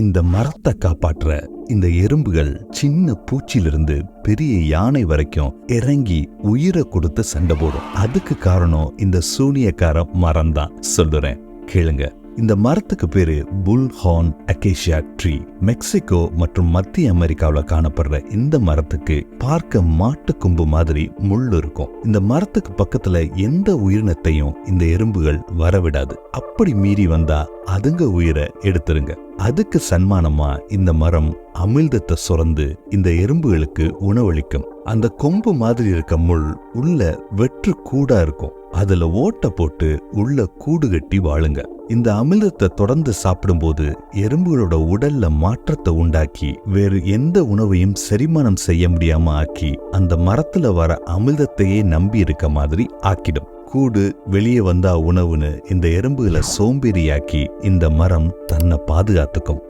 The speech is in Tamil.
இந்த மரத்தை காப்பாற்ற இந்த எறும்புகள் சின்ன பூச்சியிலிருந்து பெரிய யானை வரைக்கும் இறங்கி உயிரை கொடுத்து சண்டை போடும். அதுக்கு காரணம் இந்த சூனியக்கார மரம் தான் சொல்லுறேன் கேளுங்க. இந்த மரத்துக்கு பேரு bull horn acacia tree. Mexico மற்றும் மத்திய அமெரிக்காவில் காணப்படுற இந்த மரத்துக்கு பார்க்க மாட்டு கொம்பு மாதிரி முள் இருக்கும். இந்த மரத்துக்கு பக்கத்துல எந்த உயிரினத்தையும் இந்த எறும்புகள் வரவிடாது. அப்படி மீறி வந்தா அதுங்க உயிரை எடுத்துருங்க. அதுக்கு சன்மானமா இந்த மரம் அமிழ்தத்தை சுரந்து இந்த எறும்புகளுக்கு உணவளிக்கும். அந்த கொம்பு மாதிரி இருக்க முள் உள்ள வெற்று கூடா இருக்கும். அதுல ஓட்ட போட்டு உள்ள கூடு கட்டி வாழுங்க. இந்த அமிர்தத்தை தொடர்ந்து சாப்பிடும்போது எறும்புகளோட உடல்ல மாற்றத்தை உண்டாக்கி வேறு எந்த உணவையும் செரிமானம் செய்ய முடியாம ஆக்கி அந்த மரத்துல வர அமிர்தத்தையே நம்பி இருக்க மாதிரி ஆக்கிடும். கூடு வெளியே வந்தா உணவுன்னு இந்த எறும்புகளை சோம்பேறியாக்கி இந்த மரம் தன்னை பாதுகாத்துக்கும்.